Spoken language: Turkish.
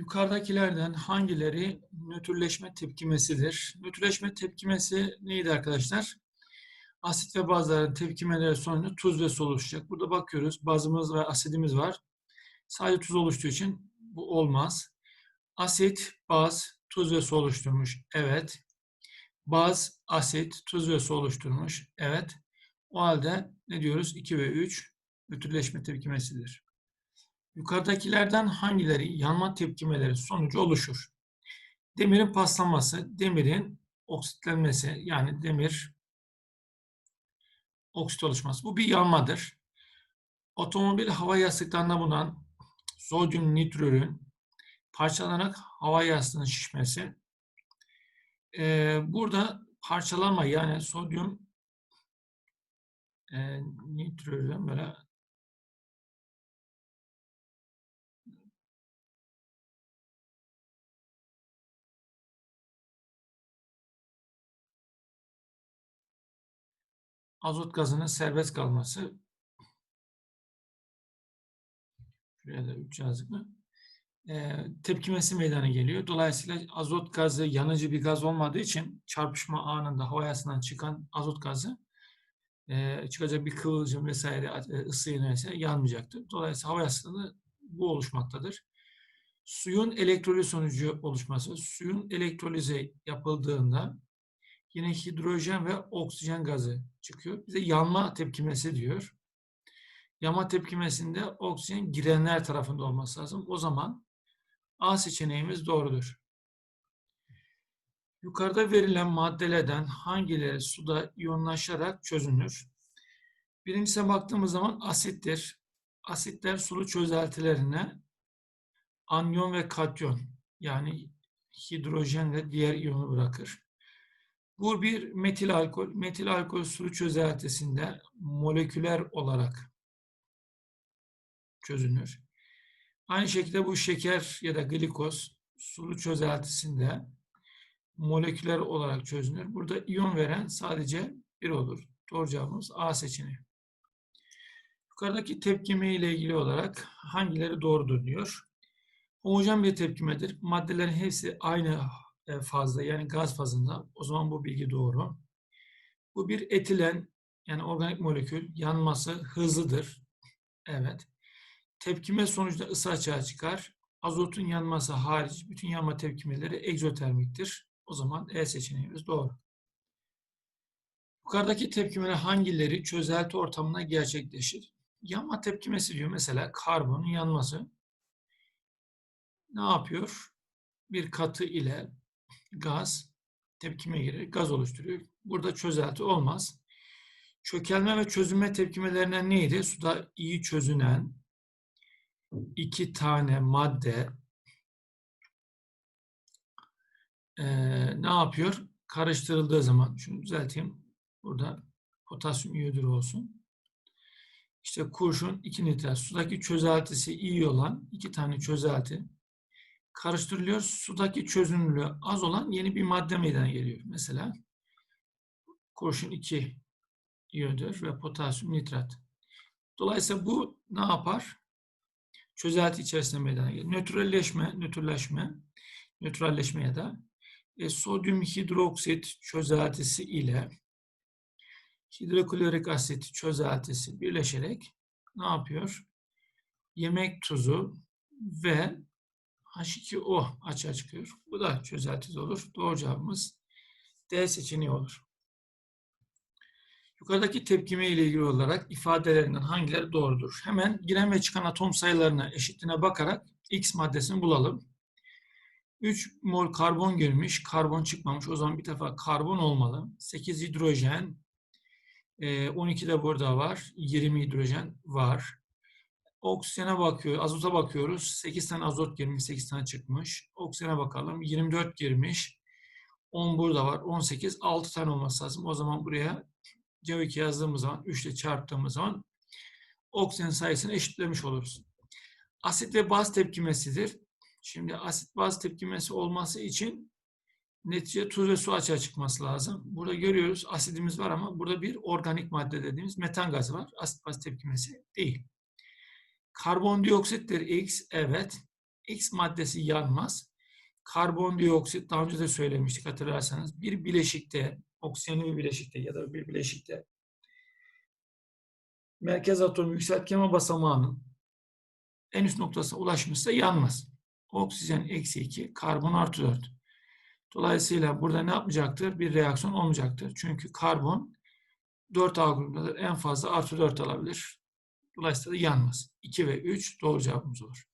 Yukarıdakilerden hangileri nötrleşme tepkimesidir? Nötrleşme tepkimesi neydi arkadaşlar? Asit ve bazların tepkimeleri sonucu tuz ve su oluşacak. Burada bakıyoruz bazımız ve asidimiz var. Sadece tuz oluştuğu için bu olmaz. Asit, baz, tuz ve su oluşturmuş. Evet. Baz, asit, tuz ve su oluşturmuş. Evet. O halde ne diyoruz? 2 ve 3 nötrleşme tepkimesidir. Yukarıdakilerden hangileri yanma tepkimeleri sonucu oluşur? Demirin paslanması, demirin oksitlenmesi yani demir oksit oluşması. Bu bir yanmadır. Otomobil hava yastıklarında bulunan sodyum nitrürün parçalanarak hava yastığının şişmesi. Ee, burada parçalanma yani sodyum e, nitrürün böyle azot gazının serbest kalması. Şuraya da 3 yazdık mı? E, tepkimesi meydana geliyor. Dolayısıyla azot gazı yanıcı bir gaz olmadığı için çarpışma anında hava yasından çıkan azot gazı e, çıkacak bir kıvılcım vesaire e, ısı neyse yanmayacaktır. Dolayısıyla hava yasında bu oluşmaktadır. Suyun elektroliz sonucu oluşması. Suyun elektrolize yapıldığında yine hidrojen ve oksijen gazı çıkıyor. Bize yanma tepkimesi diyor. Yanma tepkimesinde oksijen girenler tarafında olması lazım. O zaman A seçeneğimiz doğrudur. Yukarıda verilen maddelerden hangileri suda iyonlaşarak çözünür? Birincisine baktığımız zaman asittir. Asitler sulu çözeltilerine anyon ve katyon yani hidrojen ve diğer iyonu bırakır. Bu bir metil alkol. Metil alkol sulu çözeltisinde moleküler olarak çözünür. Aynı şekilde bu şeker ya da glikoz sulu çözeltisinde moleküler olarak çözünür. Burada iyon veren sadece bir olur. Doğru cevabımız A seçeneği. Yukarıdaki tepkime ile ilgili olarak hangileri doğrudur diyor. Homojen bir tepkimedir. Maddelerin hepsi aynı fazla yani gaz fazında. O zaman bu bilgi doğru. Bu bir etilen yani organik molekül yanması hızlıdır. Evet. Tepkime sonucunda ısı açığa çıkar. Azotun yanması hariç bütün yanma tepkimeleri egzotermiktir. O zaman E seçeneğimiz doğru. Yukarıdaki tepkimeler hangileri çözelti ortamında gerçekleşir? Yanma tepkimesi diyor mesela karbonun yanması. Ne yapıyor? Bir katı ile gaz tepkime girer, gaz oluşturuyor. Burada çözelti olmaz. Çökelme ve çözünme tepkimelerinden neydi? Suda iyi çözünen iki tane madde e, ne yapıyor? Karıştırıldığı zaman, şunu düzelteyim. Burada potasyum iyodür olsun. İşte kurşun 2 nitrat. Sudaki çözeltisi iyi olan iki tane çözelti karıştırılıyor. Sudaki çözünürlüğü az olan yeni bir madde meydana geliyor. Mesela kurşun 2 iyodür ve potasyum nitrat. Dolayısıyla bu ne yapar? Çözelti içerisinde meydana gelir. Nötralleşme, nötrleşme, nötralleşme ya da e, sodyum hidroksit çözeltisi ile hidroklorik asit çözeltisi birleşerek ne yapıyor? Yemek tuzu ve H2O açığa çıkıyor. Bu da çözeltiz olur. Doğru cevabımız D seçeneği olur. Yukarıdaki tepkime ile ilgili olarak ifadelerinden hangileri doğrudur? Hemen giren ve çıkan atom sayılarına eşitliğine bakarak X maddesini bulalım. 3 mol karbon girmiş, karbon çıkmamış. O zaman bir defa karbon olmalı. 8 hidrojen, 12 de burada var. 20 hidrojen var. Oksijene bakıyor, azota bakıyoruz. 8 tane azot girmiş, 8 tane çıkmış. Oksijene bakalım. 24 girmiş. 10 burada var. 18, 6 tane olması lazım. O zaman buraya CO2 yazdığımız zaman, 3 ile çarptığımız zaman oksijen sayısını eşitlemiş oluruz. Asit ve baz tepkimesidir. Şimdi asit baz tepkimesi olması için netice tuz ve su açığa çıkması lazım. Burada görüyoruz asidimiz var ama burada bir organik madde dediğimiz metan gazı var. Asit baz tepkimesi değil. Karbondioksittir X, evet. X maddesi yanmaz. Karbondioksit daha önce de söylemiştik hatırlarsanız. Bir bileşikte, oksijenli bir bileşikte ya da bir bileşikte merkez atom yükseltgeme basamağının en üst noktasına ulaşmışsa yanmaz. Oksijen eksi 2, karbon artı 4. Dolayısıyla burada ne yapmayacaktır? Bir reaksiyon olmayacaktır. Çünkü karbon 4A grubundadır. En fazla artı 4 alabilir. Dolayısıyla yanmaz. 2 ve 3 doğru cevabımız olur.